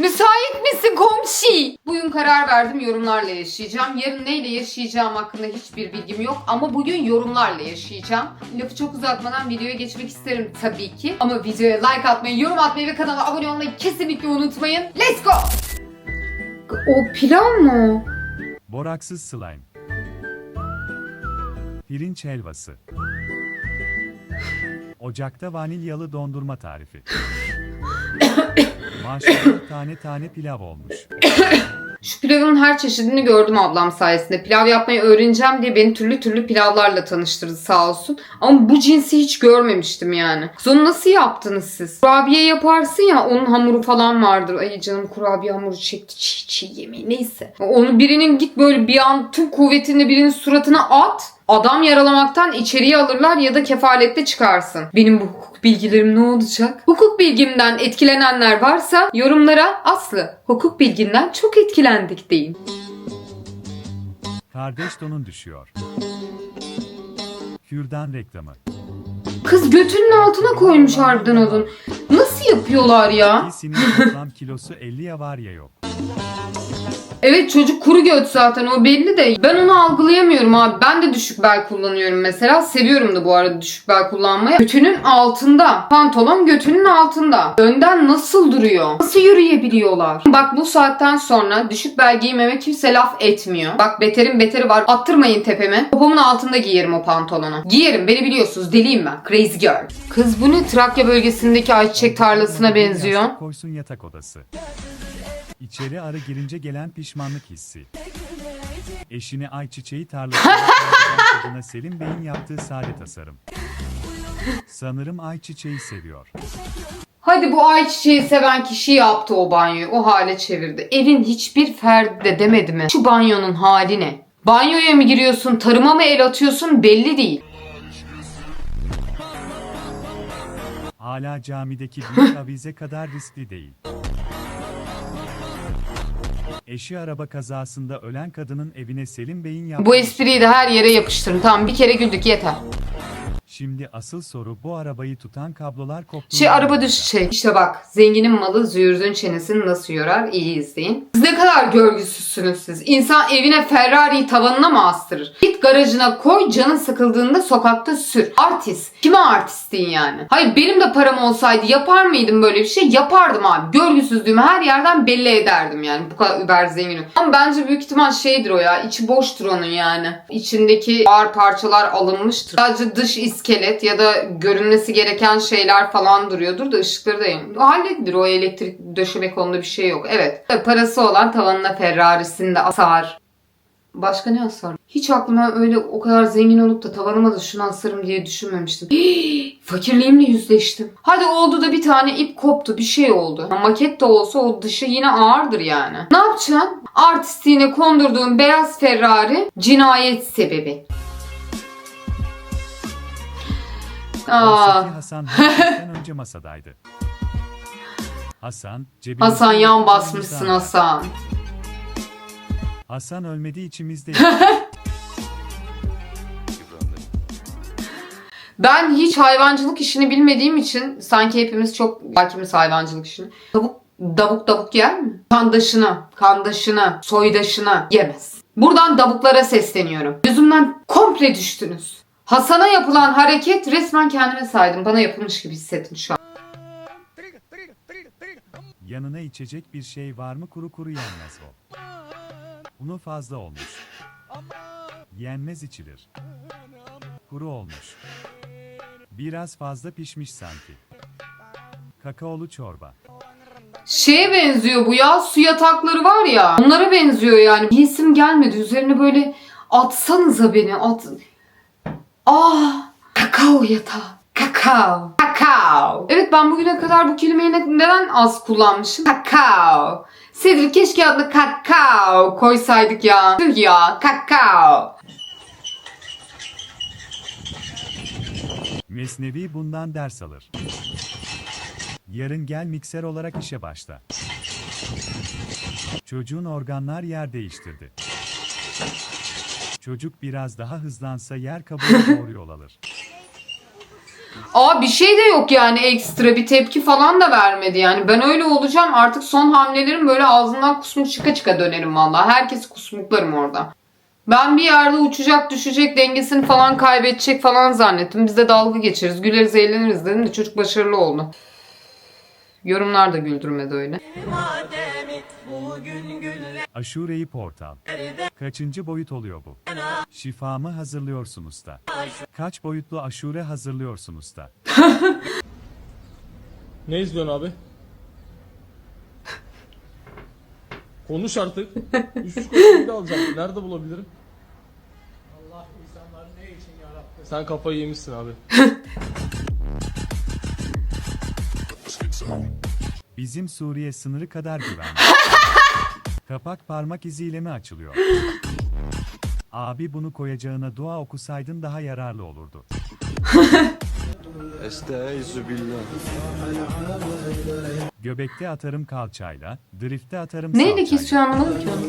Müsait misin komşi? Bugün karar verdim yorumlarla yaşayacağım. Yarın neyle yaşayacağım hakkında hiçbir bilgim yok. Ama bugün yorumlarla yaşayacağım. Lafı çok uzatmadan videoya geçmek isterim tabii ki. Ama videoya like atmayı, yorum atmayı ve kanala abone olmayı kesinlikle unutmayın. Let's go! O pilav mı? Boraksız slime. Pirinç helvası. Ocakta vanilyalı dondurma tarifi. Maşallah tane tane pilav olmuş. Şu pilavın her çeşidini gördüm ablam sayesinde. Pilav yapmayı öğreneceğim diye beni türlü türlü pilavlarla tanıştırdı sağ olsun. Ama bu cinsi hiç görmemiştim yani. Kız onu nasıl yaptınız siz? Kurabiye yaparsın ya onun hamuru falan vardır. Ay canım kurabiye hamuru çekti çiğ çiğ yemeği neyse. Onu birinin git böyle bir an tüm kuvvetinle birinin suratına at. Adam yaralamaktan içeriye alırlar ya da kefaletle çıkarsın. Benim bu hukuk bilgilerim ne olacak? Hukuk bilgimden etkilenenler varsa yorumlara Aslı hukuk bilginden çok etkilendik deyin. Kardeş donun düşüyor. Kürdan reklamı. Kız götünün altına koymuş harbiden odun. Nasıl yapıyorlar ya? İyisinin toplam kilosu 50 ya var ya yok. Evet çocuk kuru göt zaten o belli de ben onu algılayamıyorum abi. Ben de düşük bel kullanıyorum mesela. Seviyorum da bu arada düşük bel kullanmayı. Götünün altında. Pantolon götünün altında. Önden nasıl duruyor? Nasıl yürüyebiliyorlar? Bak bu saatten sonra düşük bel giymeme kimse laf etmiyor. Bak beterin beteri var. Attırmayın tepeme. Popomun altında giyerim o pantolonu. Giyerim beni biliyorsunuz deliyim ben. Crazy girl. Kız bu ne? Trakya bölgesindeki ayçiçek tarlasına benziyor. Koysun yatak odası. İçeri arı girince gelen pişmanlık hissi. Eşini ayçiçeği tarlasına kaybeden kadına Selim Bey'in yaptığı sade tasarım. Sanırım ayçiçeği seviyor. Hadi bu ayçiçeği seven kişi yaptı o banyoyu. O hale çevirdi. Evin hiçbir ferdi de demedi mi? Şu banyonun hali ne? Banyoya mı giriyorsun, tarıma mı el atıyorsun belli değil. Hala camideki büyük avize kadar riskli değil. Eşi araba kazasında ölen kadının evine Selim Bey'in yaptığı... Bu espriyi de her yere yapıştırın. Tamam bir kere güldük yeter. Şimdi asıl soru bu arabayı tutan kablolar koptu. Şey araba düş şey. İşte bak zenginin malı züğürdün çenesini nasıl yorar iyi izleyin. Siz ne kadar görgüsüzsünüz siz. İnsan evine Ferrari'yi tavanına mı astırır? Git garajına koy canın sıkıldığında sokakta sür. Artist. Kime artistin yani? Hayır benim de param olsaydı yapar mıydım böyle bir şey? Yapardım abi. Görgüsüzlüğümü her yerden belli ederdim yani. Bu kadar über zenginim. Ama bence büyük ihtimal şeydir o ya. içi boştur onun yani. İçindeki ağır parçalar alınmıştır. Sadece dış iskelet ya da görünmesi gereken şeyler falan duruyordur da ışıkları da yanıyor. Halledilir o elektrik döşeme konuda bir şey yok. Evet. Parası olan tavanına Ferrari'sini de asar. Başka ne asar? Hiç aklıma öyle o kadar zengin olup da tavanıma da şunu asarım diye düşünmemiştim. Fakirliğimle yüzleştim. Hadi oldu da bir tane ip koptu bir şey oldu. Maket de olsa o dışı yine ağırdır yani. Ne yapacaksın? Artistliğine kondurduğun beyaz Ferrari cinayet sebebi. Aa, Hasan herkesten önce masadaydı. Hasan, cebine... Hasan yan basmışsın Hasan. Hasan ölmedi içimizde. Ben hiç hayvancılık işini bilmediğim için sanki hepimiz çok hakimiz hayvancılık işini. Tavuk davuk davuk yer mi? Kandaşını, kandaşını, soydaşını yemez. Buradan davuklara sesleniyorum. Yüzümden komple düştünüz. Hasan'a yapılan hareket resmen kendime saydım. Bana yapılmış gibi hissettim şu an. Yanına içecek bir şey var mı kuru kuru yenmez o. Unu fazla olmuş. Yenmez içilir. Kuru olmuş. Biraz fazla pişmiş sanki. Kakaolu çorba. Şeye benziyor bu ya su yatakları var ya. Onlara benziyor yani. İsim gelmedi. Üzerine böyle atsanıza beni. At. Ah kakao yatağı. Kakao. Kakao. Evet ben bugüne kadar bu kelimeyi ne- neden az kullanmışım? Kakao. Cedric keşke adını kakao koysaydık ya. Tüh ya kakao. Mesnevi bundan ders alır. Yarın gel mikser olarak işe başla. Çocuğun organlar yer değiştirdi. Çocuk biraz daha hızlansa yer kabuğuna doğru yol alır. Aa bir şey de yok yani ekstra bir tepki falan da vermedi yani. Ben öyle olacağım artık son hamlelerim böyle ağzından kusmuk çıka çıka dönerim vallahi. Herkes kusmuklarım orada. Ben bir yerde uçacak, düşecek, dengesini falan kaybedecek falan zannettim. Biz de dalga geçeriz, güleriz, eğleniriz dedim de çocuk başarılı oldu. Yorumlar da güldürmedi öyle. Aşureyi portal. Kaçıncı boyut oluyor bu? Şifamı hazırlıyorsunuz da. Kaç boyutlu aşure hazırlıyorsunuz da? Ne izliyorsun abi? Konuş artık. Üç de alacağım. Nerede bulabilirim? Allah insanları ne için yarattı? Sen kafayı yemişsin abi. Bizim Suriye sınırı kadar güvenli. Kapak parmak iziyle mi açılıyor? Abi bunu koyacağına dua okusaydın daha yararlı olurdu. Göbekte atarım kalçayla, drifte atarım Neyle salçayla. kesiyor anlamadım ki onu.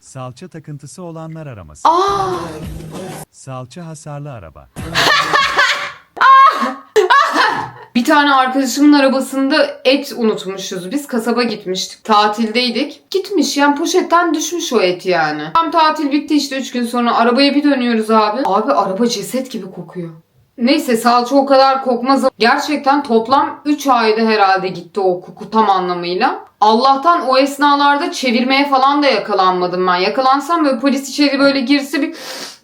Salça takıntısı olanlar araması. Aa! Salça hasarlı araba. Bir tane arkadaşımın arabasında et unutmuşuz. Biz kasaba gitmiştik. Tatildeydik. Gitmiş yani poşetten düşmüş o et yani. Tam tatil bitti işte 3 gün sonra. Arabaya bir dönüyoruz abi. Abi araba ceset gibi kokuyor. Neyse salça o kadar kokmaz. Gerçekten toplam 3 ayda herhalde gitti o koku tam anlamıyla. Allah'tan o esnalarda çevirmeye falan da yakalanmadım ben. Yakalansam böyle polis içeri böyle girse bir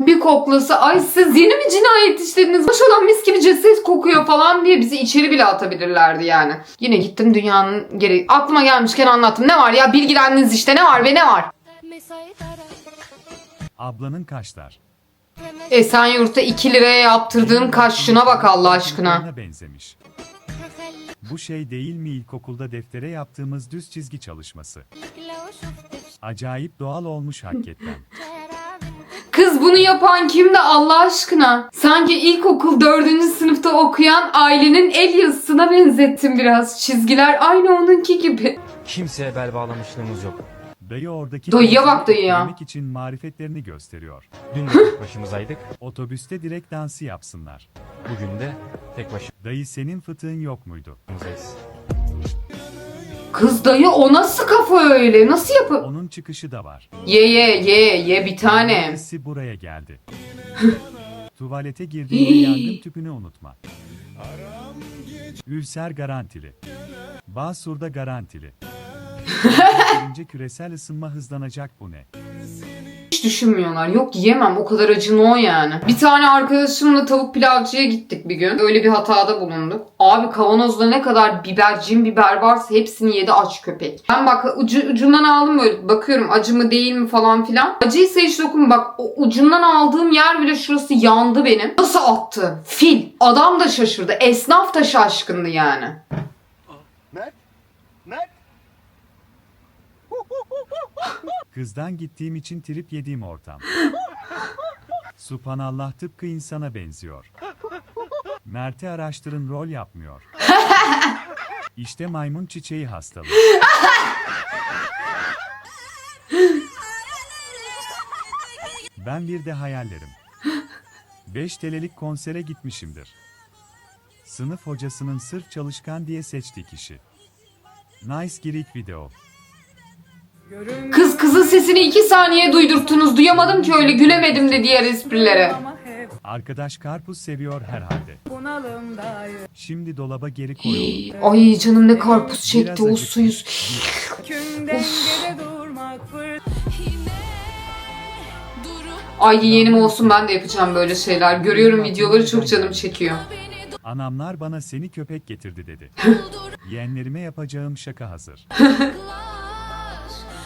bir koklasa ay siz yeni mi cinayet işlediniz? Boş olan mis gibi ceset kokuyor falan diye bizi içeri bile atabilirlerdi yani. Yine gittim dünyanın geri aklıma gelmişken anlattım. Ne var ya bilgilendiniz işte ne var ve ne var? Ablanın kaşlar. Esenyurt'ta 2 liraya yaptırdığım kaş şuna bak Allah aşkına. benzemiş. Bu şey değil mi ilkokulda deftere yaptığımız düz çizgi çalışması? Acayip doğal olmuş hakikaten. Kız bunu yapan kimdi Allah aşkına? Sanki ilkokul 4. sınıfta okuyan ailenin el yazısına benzettim biraz. Çizgiler aynı onunki gibi. Kimseye bel bağlamışlığımız yok. Dayı oradaki Dayıya bak dayı ya. etkilemek için marifetlerini gösteriyor. Dün de tek başımızaydık. Otobüste direkt dansı yapsınlar. Bugün de tek Dayı senin fıtığın yok muydu? başımızdayız. Kız dayı o nasıl kafa öyle? Nasıl yapı? Onun çıkışı da var. Ye ye ye ye bir tane. Birisi buraya geldi. Tuvalete girdiğinde yangın tüpünü unutma. Ülser garantili. Basur'da garantili. Gelince küresel ısınma hızlanacak bu ne? Hiç düşünmüyorlar. Yok yiyemem o kadar acı no yani. Bir tane arkadaşımla tavuk pilavcıya gittik bir gün. Öyle bir hatada bulunduk. Abi kavanozda ne kadar biber, cin biber varsa hepsini yedi aç köpek. Ben bak ucu, ucundan aldım böyle bakıyorum acı mı değil mi falan filan. Acıysa hiç dokun bak o ucundan aldığım yer bile şurası yandı benim. Nasıl attı? Fil. Adam da şaşırdı. Esnaf da şaşkındı yani. Kızdan gittiğim için trip yediğim ortam. Subhanallah tıpkı insana benziyor. Mert'i araştırın rol yapmıyor. İşte maymun çiçeği hastalığı. Ben bir de hayallerim. 5 TL'lik konsere gitmişimdir. Sınıf hocasının sırf çalışkan diye seçtiği kişi. Nice girik video. Kız kızın sesini iki saniye duydurttunuz. Duyamadım ki öyle gülemedim de diğer esprilere. Arkadaş karpuz seviyor herhalde. Şimdi dolaba geri koyuldu. Ay canım ne karpuz çekti o suyu. Ay yeğenim olsun ben de yapacağım böyle şeyler. Görüyorum videoları çok canım çekiyor. Anamlar bana seni köpek getirdi dedi. Yeğenlerime yapacağım şaka hazır.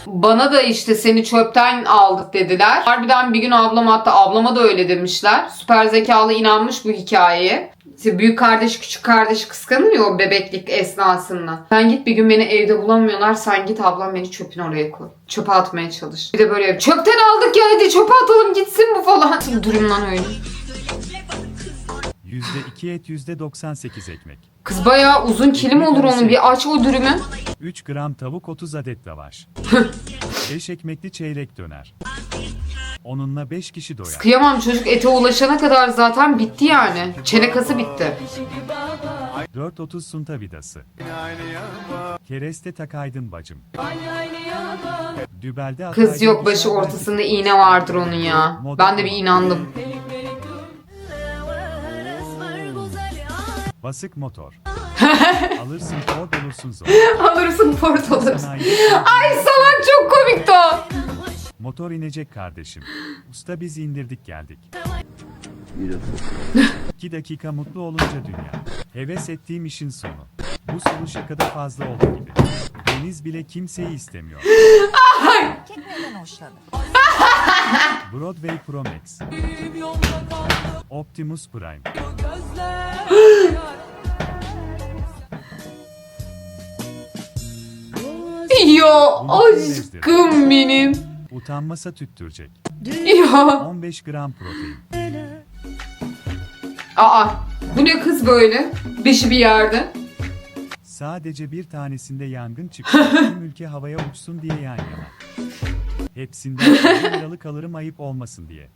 Bana da işte seni çöpten aldık dediler. Harbiden bir gün ablam hatta ablama da öyle demişler. Süper zekalı inanmış bu hikayeye. İşte büyük kardeş küçük kardeş kıskanıyor o bebeklik esnasında. Sen git bir gün beni evde bulamıyorlar. Sen git ablam beni çöpün oraya koy. Çöpe atmaya çalış. Bir de böyle çöpten aldık ya hadi çöpe atalım gitsin bu falan. Durumdan öyle. %2 et %98 ekmek. Kız bayağı uzun kilim olur onun. Bir aç o dürümü. 3 gram tavuk 30 adet lavaş. 5 ekmekli çeyrek döner. Onunla 5 kişi doyar. Kıyamam çocuk ete ulaşana kadar zaten bitti yani. Çene kası bitti. 4.30 sunta vidası. Kereste takaydın bacım. Dübelde Kız yok başı ortasında iğne vardır onun ya. Ben de bir inandım. Basık motor. Alırsın Ford olursun zor. Alırsın port alırsın. Sanayi- Ay salak çok komikti o. Motor inecek kardeşim. Usta biz indirdik geldik. 2 dakika mutlu olunca dünya. Heves ettiğim işin sonu. Bu sulu şakada fazla oldu gibi. Deniz bile kimseyi istemiyor. Broadway Pro Max. Optimus Prime. Ya aşkım benim. Utanmasa tüttürecek. Ya. 15 gram protein. Aa bu ne kız böyle? Beşi bir yerde. Sadece bir tanesinde yangın çıktı. Tüm ülke havaya uçsun diye yan yana. Hepsinden bir liralık alırım ayıp olmasın diye.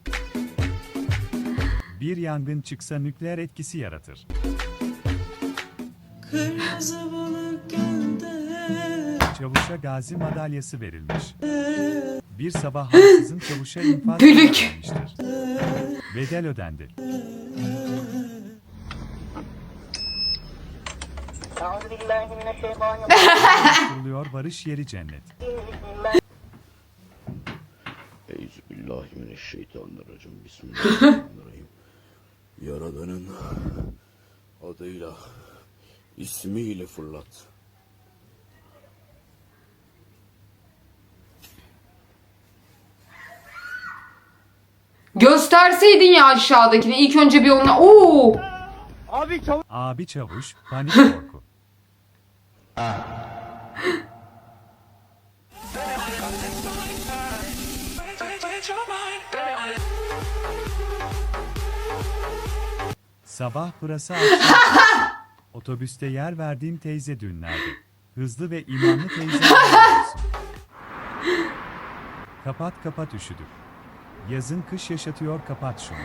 Bir yangın çıksa nükleer etkisi yaratır. Çavuşa gazi madalyası verilmiş. Bir sabah haksızın çavuşa infaz Bülük. verilmiştir. Bedel ödendi. Kuruluyor barış yeri cennet. Euzubillahimineşşeytanirracim. Bismillahirrahmanirrahim. Yaradanın adıyla, ismiyle fırlat. Gösterseydin ya aşağıdakini. İlk önce bir onunla. Oo. Abi çavuş, panik korku. Sabah pırası akşam. Otobüste yer verdiğim teyze dünlerdi. Hızlı ve imanlı teyze. Kapat kapat üşüdük. Yazın kış yaşatıyor kapat şunu.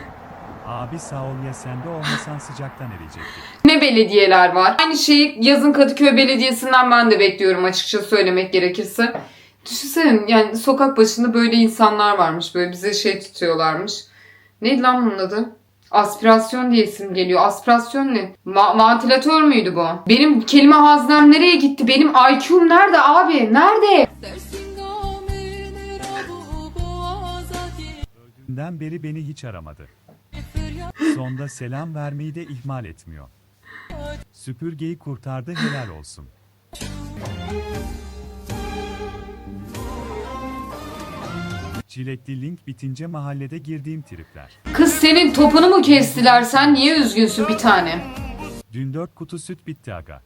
Abi sağ ol ya sende olmasan sıcaktan eriyecektik. Ne belediyeler var. Aynı şeyi yazın Kadıköy Belediyesi'nden ben de bekliyorum açıkça söylemek gerekirse. Düşünsene yani sokak başında böyle insanlar varmış. Böyle bize şey tutuyorlarmış. Neydi lan bunun adı? Aspirasyon diye isim geliyor. Aspirasyon ne? Ma- vantilatör müydü bu? Benim kelime haznem nereye gitti? Benim IQ'm nerede abi? Nerede? Dünden beri beni hiç aramadı. Sonda selam vermeyi de ihmal etmiyor. Süpürgeyi kurtardı helal olsun. Çilekli link bitince mahallede girdiğim tripler. Kız senin topunu mu kestiler? Sen niye üzgünsün bir tane? Dün 4 kutu süt bitti aga.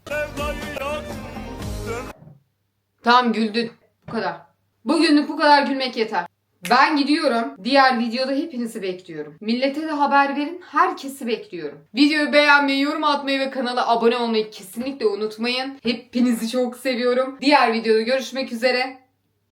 Tamam güldün. Bu kadar. Bugünlük bu kadar gülmek yeter. Ben gidiyorum. Diğer videoda hepinizi bekliyorum. Millete de haber verin. Herkesi bekliyorum. Videoyu beğenmeyi, yorum atmayı ve kanala abone olmayı kesinlikle unutmayın. Hepinizi çok seviyorum. Diğer videoda görüşmek üzere.